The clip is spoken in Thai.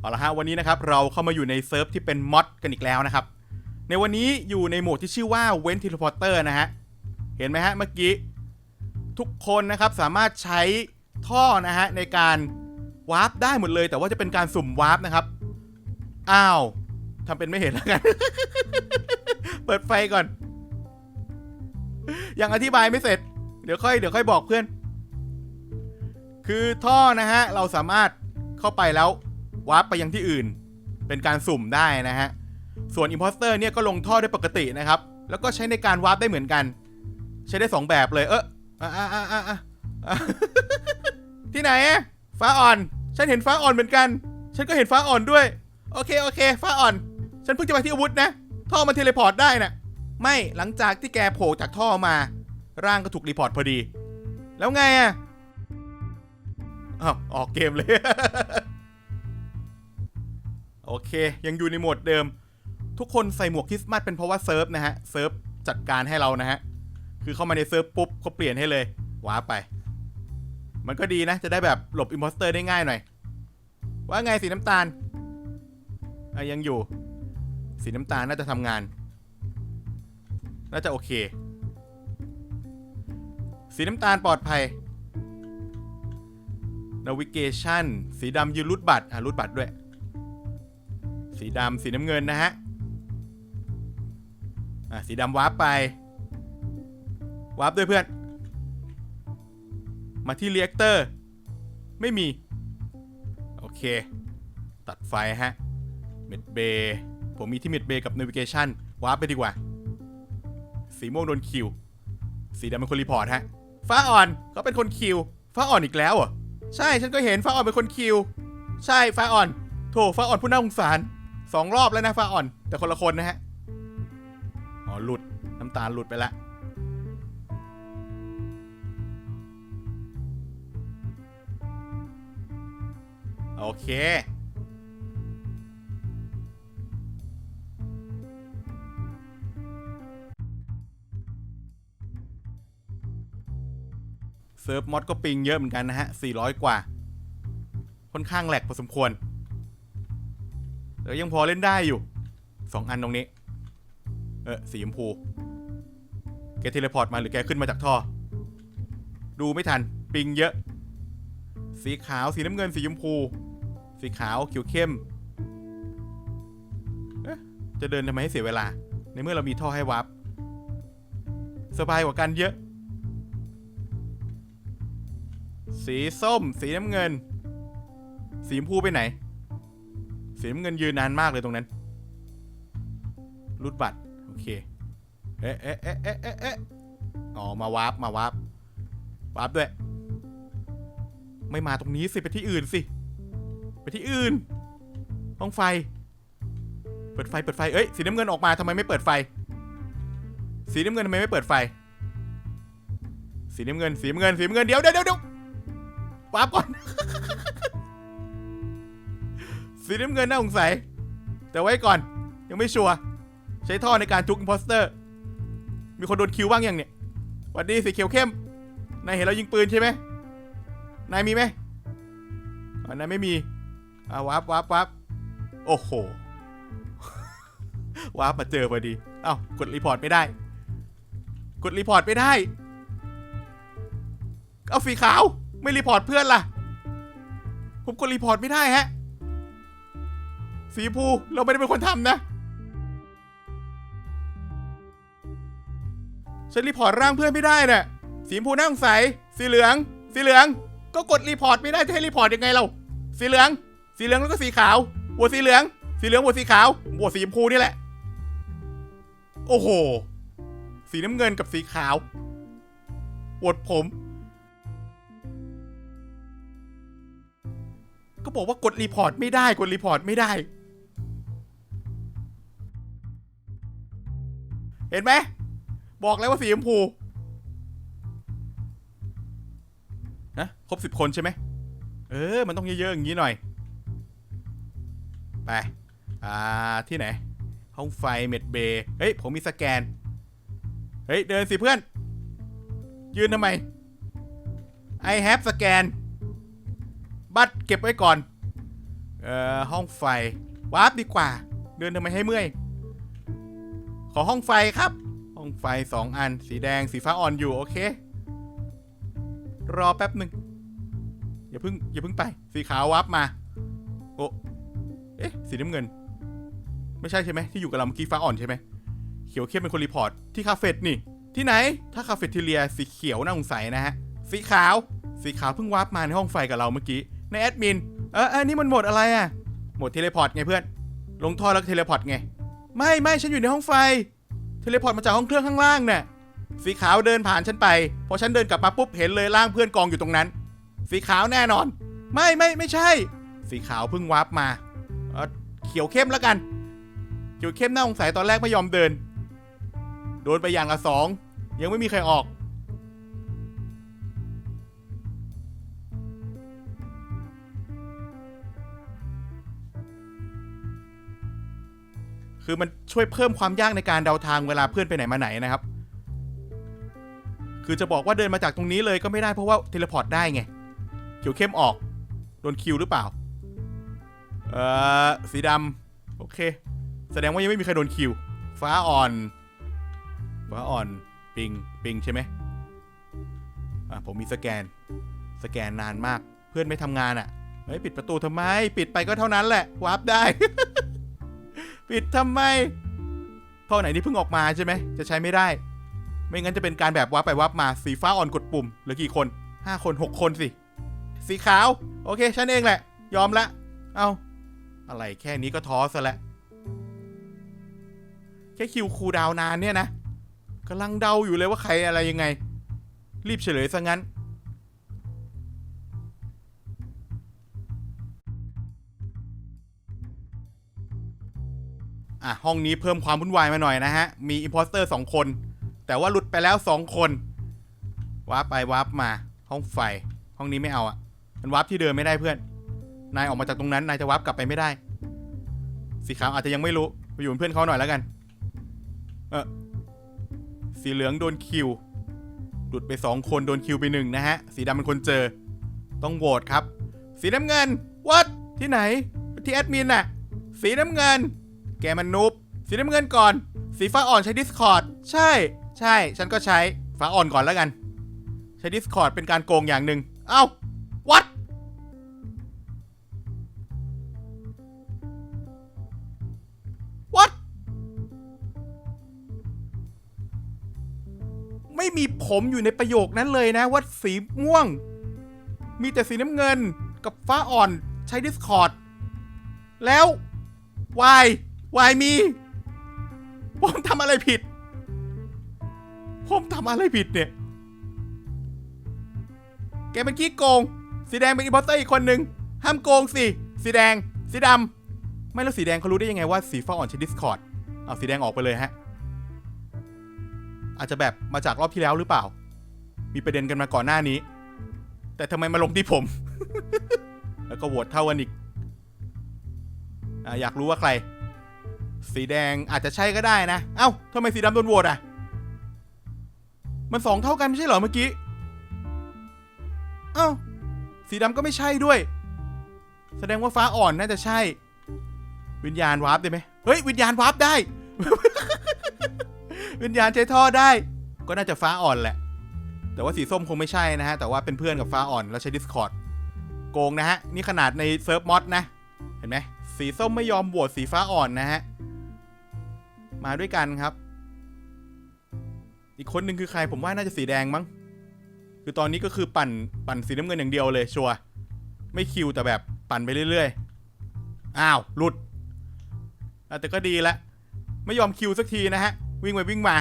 เอาละฮะวันนี้นะครับเราเข้ามาอยู่ในเซิร์ฟที่เป็นมอดกันอีกแล้วนะครับ ในวันนี้อยู่ในโหมดที่ชื่อว่าเวนทิลพอร์เตอร์นะฮะ เห็นไหมฮะเมื่อกี้ ทุกคนนะครับสามารถใช้ท่อนะฮะในการวาร์ปได้หมดเลย แต่ว่าจะเป็นการสุ่มวาร์ปนะครับ อ้าวทำเป็นไม่เห็นแล้วกัน เปิดไฟก่อน ยังอธิบายไม่เสร็จ เดี๋ยวค่อยเดี๋ยวค่อยบอกเพื่อน คือท่อนะฮะเราสามารถเข้าไปแล้ว วาร์ปไปยังที่อื่น เป็นการสุ่มได้นะฮะ ส่วนอิ p พ s สเตอร์เนี่ยก็ลงท่อได้ปกตินะครับ แล้วก็ใช้ในการวาร์ปได้เหมือนกัน ใช้ได้สองแบบเลย เอออะอะอะอะอะอะที่ไหนอะฟ้าอ่อน ฉันเห็นฟ้าอ่อนเหมือนกัน ฉันก็เห็นฟ้าอ่อนด้วย โอเคโอเค ฟ้าอ่อน ฉันเพิ่งจะไปที่อาวุธนะ ท่อมันเทเลพอร์ตได้น่ะไม่หลังจากที่แกโผล่จากท่อมา ร่างก็ถูกรีพอร์ตพอดี แล้วไงอะอ้าวออกเกมเลย โอเค ยังอยู่ในโหมดเดิม ทุกคนใส่หมวกคริสต์มาสเป็นเพราะว่าเซิร์ฟนะฮะ เซิร์ฟจัดการให้เรานะฮะ คือเข้ามาในเซิร์ฟปุ๊บเขาเปลี่ยนให้เลยว้าไป มันก็ดีนะ จะได้แบบหลบอิมพอสเตอร์ได้ง่ายหน่อย ว่าไงสีน้ำตาลอะยังอยู่ สีน้ำตาลน่าจะทำงาน น่าจะโอเค สีน้ำตาลปลอดภัย navigation สีดำยืนรูดบัตรอะรูดบัตรด้วย สีดำสีน้ำเงินนะฮะอะสีดำวาร์ปไปวาร์ปด้วยเพื่อน มาที่เรียกเตอร์ ไม่มี โอเค ตัดไฟฮะเมดเบย์ผมมีที่เมดเบย์กับ navigation วาร์ปไปดีกว่า สีม่วงโดนคิว สีดำเป็นคนรีพอร์ตฮะ ฟ้าอ่อนเขาเป็นคนคิว ฟ้าอ่อนอีกแล้วเหรอใช่ฉันก็เห็นฟ้าอ่อนเป็นคนคิว ใช่ฟ้าอ่อน โถฟ้าอ่อนผู้น่าสงสาร สองรอบแล้วนะฟ้าอ่อน แต่คนละคนนะฮะ อ๋อ หลุด น้ำตาลหลุดไปละโอเค เซิร์ฟมอดก็ปิงเยอะเหมือนกันนะฮะ 400 กว่า ค่อนข้างแหลกพอสมควร แต่ยังพอเล่นได้อยู่2อันตรงนี้ เออสีชมพู แกเทเลพอร์ตมาหรือแกขึ้นมาจากท่อ ดูไม่ทัน ปิงเยอะ สีขาว สีน้ำเงิน สีชมพู สีขาวเขียวเข้ม เอ๊ะ จะเดินทำไมให้เสียเวลา ในเมื่อเรามีท่อให้วับ สบายกว่ากันเยอะ สีส้ม สีน้ำเงิน สีชมพูไปไหน สีน้ำเงินยืนนานมากเลยตรงนั้น รูดบัตร โอเค เอ๊ะเอ๊ะเอ๊ะเอ๊ะเอ๊ะอ๋อ มาวาร์ปมาวาร์ปวาร์ปด้วย ไม่มาตรงนี้สิ ไปที่อื่นสิ ไปที่อื่น ห้องไฟ เปิดไฟ เปิดไฟ เอ้ย สีน้ำเงินออกมาทำไมไม่เปิดไฟ สีน้ำเงินทำไมไม่เปิดไฟ สีน้ำเงิน สีน้ำเงิน สีน้ำเงิน เดี๋ยวเดี๋ยวเดี๋ยววาร์ปก่อน สีน้ำเงินน่าสงสัย แต่ไว้ก่อนยังไม่ชัวร์ใช้ท่อในการจุกอิมพอสเตอร์ มีคนโดนคิวบ้างยังเนี่ยหวัดดีสีเขียวเข้มนายเห็นเรายิงปืนใช่ไหมนายมีไหมอ๋อนายไม่มีอ่าวับวับวับโอ้โหวับมาเจอพอดี เอ้ากดรีพอร์ตไม่ได้ กดรีพอร์ตไม่ได้ เอาสีขาว ไม่รีพอร์ตเพื่อนล่ะ ผมกดรีพอร์ตไม่ได้ฮะ สีชมพูเราไม่ได้เป็นคนทำนะฉันรีพอร์ตร่างเพื่อนไม่ได้น่ะสีชมพูน่าสงสัยสีเหลือง สีเหลือง ก็กดรีพอร์ตไม่ได้จะให้รีพอร์ตยังไงเรา สีเหลือง สีเหลืองแล้วก็สีขาวบวชสีเหลือง สีเหลืองบวชสีขาวบวชสีชมพูนี่แหละ โอ้โห สีน้ำเงินกับสีขาวบวชผมก็บอกว่ากดรีพอร์ตไม่ได้กดรีพอร์ตไม่ได้ เห็นไหม บอกแล้วว่าสีชมพูนะครบสิบคนใช่ไหม เออ มันต้องเยอะๆอย่างนี้หน่อย ไป อ่า ที่ไหน ห้องไฟเมดเบย์เฮ้ย ผมมีสแกน เฮ้ย เดินสิเพื่อน ยืนทำไม I have สแกน บัตรเก็บไว้ก่อน เอ่อ ห้องไฟ วาร์ปดีกว่า เดินทำไมให้เมื่อย อห้องไฟครับ ห้องไฟสองอัน สีแดงสีฟ้าอ่อนอยู่โอเค รอแป๊บหนึ่งอย่าเพิ่งอย่าเพิ่งไป สีขาววาร์ปมา โอ้เอ๊ะ สีน้ำเงิน ไม่ใช่ใช่ไหมที่อยู่กับเราเมื่อกี้ฟ้าอ่อนใช่ไหมเขียวเข้มเป็นคนรีพอร์ตที่คาเฟ่นี่ ที่ไหน ถ้าคาเฟ่ทีเรียสีเขียวน่าสงสัยนะฮะ สีขาว สีขาวเพิ่งวาร์ปมาในห้องไฟกับเราเมื่อกี้ ในแอดมิน เออเออนี่มันหมดอะไรอะหมดเทเลพอร์ตไงเพื่อน ลงท่อแล้วก็เทเลพอร์ตไง ไม่ไม่ฉันอยู่ในห้องไฟ เทเลพอร์ตมาจากห้องเครื่องข้างล่างเนี่ยสีขาวเดินผ่านฉันไป พอฉันเดินกลับมาปุ๊บเห็นเลยร่างเพื่อนกองอยู่ตรงนั้น สีขาวแน่นอน ไม่ไม่ไม่ใช่ สีขาวเพิ่งวาร์ปมาเอ่อเขียวเข้มแล้วกัน เขียวเข้มน่าสงสัยตอนแรกไม่ยอมเดิน โดนไปอย่างละสอง ยังไม่มีใครออก คือมันช่วยเพิ่มความยากในการเดาทางเวลาเพื่อนไปไหนมาไหนนะครับ คือจะบอกว่าเดินมาจากตรงนี้เลยก็ไม่ได้เพราะว่าเทเลพอร์ตได้ไง เขียวเข้มออก โดนคิวหรือเปล่า เอ่อ สีดำโอเค แสดงว่ายังไม่มีใครโดนคิว ฟ้าอ่อน ฟ้าอ่อน ปิง ปิงใช่ไหมอะผมมีสแกน สแกนนานมาก เพื่อนไม่ทำงานอะ เฮ้ย ปิดประตูทำไม ปิดไปก็เท่านั้นแหละ วาร์ปได้ ปิดทำไมท่อไหนที่เพิ่งออกมาใช่ไหม จะใช้ไม่ได้ ไม่งั้นจะเป็นการแบบวาร์ปไปวาร์ปมาสีฟ้าอ่อนกดปุ่มเหลือกี่คน 5 คน 6 คนสิ สีขาว โอเคฉันเองแหละ ยอมละ เอาอะไรแค่นี้ก็ท้อซะและ้วแค่คิวคูดาวนานเนี่ยนะกำลังเดาอยู่เลยว่าใครอะไรยังไง รีบเฉลยซะงั้น อะห้องนี้เพิ่มความวุ่นวายมาหน่อยนะฮะ มีอิ p พอสเตอร์สองคน แต่ว่าหลุดไปแล้วสองคนวาร์ปไปวาร์ปมา ห้องไฟ ห้องนี้ไม่เอาอะมันวาร์ปที่เดิมไม่ได้เพื่อน นายออกมาจากตรงนั้น นายจะวาร์ปกลับไปไม่ได้ สีขาวอาจจะยังไม่รู้ ไปอยู่เป็นเพื่อนเขาหน่อยแล้วกัน เออสีเหลืองโดนคิว หลุดไปสองคนโดนคิวไปหนึ่งนะฮะ สีดำเป็นคนเจอ ต้องโหวตครับ สีน้ำเงิน วัดที่ไหน ที่แอดมินน่ะ สีน้ำเงิน แกมันนุบสีน้ำเงินก่อน สีฟ้าอ่อนใช้ Discord ใช่ ใช่ ฉันก็ใช้ฟ้าอ่อนก่อนแล้วกัน ใช้ Discord เป็นการโกงอย่างหนึ่งเอ้าวัดวัดไม่มีผมอยู่ในประโยคนั้นเลยนะว่าสีม่วง มีแต่สีน้ำเงินกับฟ้าอ่อนใช้ Discord แล้ววาย วายมี ผมทำอะไรผิด ผมทำอะไรผิดเนี่ย แกเป็นขี้โกง สีแดงเป็นอิ p พอ s เตอร์อีกคนนึง ห้ามโกงสิ สีแดง สีดำ ไม่แล้วสีแดงเขารู้ได้ยังไงว่าสีฟ้าอ่อนใช้ Discord เอาสีแดงออกไปเลยฮะ อาจจะแบบมาจากรอบที่แล้วหรือเปล่า มีประเด็นกันมาก่อนหน้านี้ แต่ทำไมมาลงที่ผม แล้วก็โหวตเท่ากันอีกออยากรู้ว่าใคร สีแดงอาจจะใช่ก็ได้นะ เอ้าทำไมสีดำโดนโหวตอะ มันสองเท่ากันไม่ใช่เหรอเมื่อกี้ เอ้า สีดำก็ไม่ใช่ด้วย แสดงว่าฟ้าอ่อนน่าจะใช่ วิญญาณวาร์ปได้ไหมเฮ้ย วิญญาณวาร์ปได้ วิญญาณใช้ท่อได้ ก็น่าจะฟ้าอ่อนแหละ แต่ว่าสีส้มคงไม่ใช่นะฮะ แต่ว่าเป็นเพื่อนกับฟ้าอ่อนแล้วใช้ Discord โกงนะฮะ นี่ขนาดในเซิร์ฟมอดนะ เห็นไหมสีส้มไม่ยอมโหวตสีฟ้าอ่อนนะฮะ มาด้วยกันครับ อีกคนหนึ่งคือใครผมว่าน่าจะสีแดงมั้ง คือตอนนี้ก็คือปั่นปั่นสีน้ำเงินอย่างเดียวเลยชัวร์ไม่คิวแต่แบบปั่นไปเรื่อยๆ อ้าวหลุดแต่ก็ดีละ ไม่ยอมคิวสักทีนะฮะ วิ่งไปวิ่งมา